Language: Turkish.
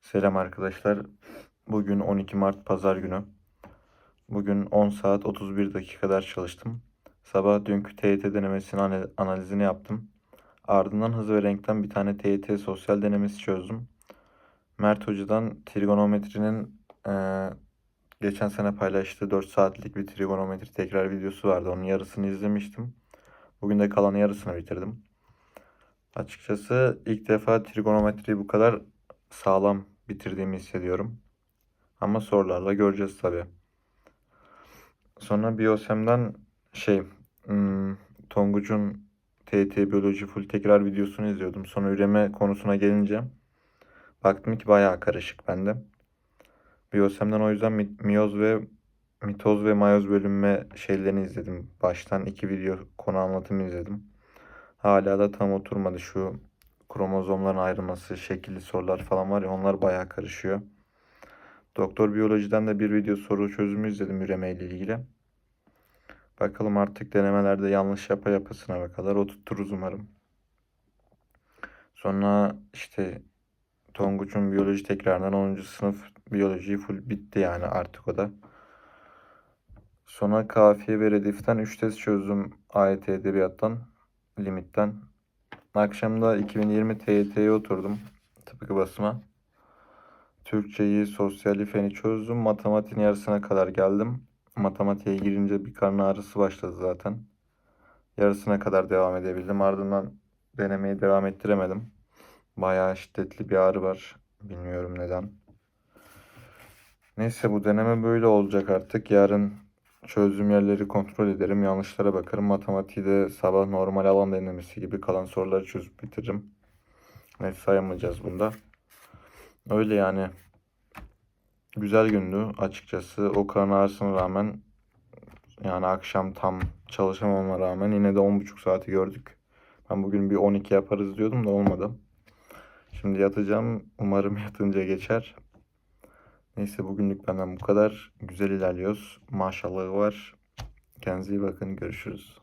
Selam arkadaşlar. Bugün 12 Mart Pazar günü. Bugün 10 saat 31 dakika kadar çalıştım. Sabah dünkü TYT denemesinin ana- analizini yaptım. Ardından hız ve renkten bir tane TYT sosyal denemesi çözdüm. Mert Hoca'dan trigonometrinin eee, geçen sene paylaştığı 4 saatlik bir trigonometri tekrar videosu vardı. Onun yarısını izlemiştim. Bugün de kalan yarısını bitirdim. Açıkçası ilk defa trigonometriyi bu kadar sağlam bitirdiğimi hissediyorum. Ama sorularla göreceğiz tabii. Sonra Biosem'den şey hmm, Tonguç'un TYT Biyoloji Full tekrar videosunu izliyordum. Sonra üreme konusuna gelince baktım ki bayağı karışık bende. Biosem'den o yüzden mi- miyoz ve mitoz ve mayoz bölünme şeylerini izledim. Baştan iki video konu anlatımı izledim. Hala da tam oturmadı şu kromozomların ayrılması, şekilli sorular falan var ya onlar bayağı karışıyor. Doktor biyolojiden de bir video soru çözümü izledim üreme ile ilgili. Bakalım artık denemelerde yanlış yapa yapa sınava kadar oturturuz umarım. Sonra işte Tonguç'un biyoloji tekrarından 10. sınıf biyoloji full bitti yani artık o da. Sonra kafiye ve rediften 3 test çözdüm AYT edebiyattan, limitten. Akşamda 2020 TYT'ye oturdum tıpkı basıma. Türkçeyi, sosyali, feni çözdüm. Matematiğin yarısına kadar geldim. Matematiğe girince bir karın ağrısı başladı zaten. Yarısına kadar devam edebildim. Ardından denemeyi devam ettiremedim. Bayağı şiddetli bir ağrı var. Bilmiyorum neden. Neyse bu deneme böyle olacak artık. Yarın çözdüğüm yerleri kontrol ederim. Yanlışlara bakarım. Matematiği de sabah normal alan denemesi gibi kalan soruları çözüp bitiririm. Net sayamayacağız bunda. Öyle yani. Güzel gündü açıkçası. O karın ağrısına rağmen yani akşam tam çalışamama rağmen yine de 10.30 saati gördük. Ben bugün bir 12 yaparız diyordum da olmadı. Şimdi yatacağım. Umarım yatınca geçer. Neyse bugünlük benden bu kadar. Güzel ilerliyoruz. Maşallahı var. Kendinize iyi bakın. Görüşürüz.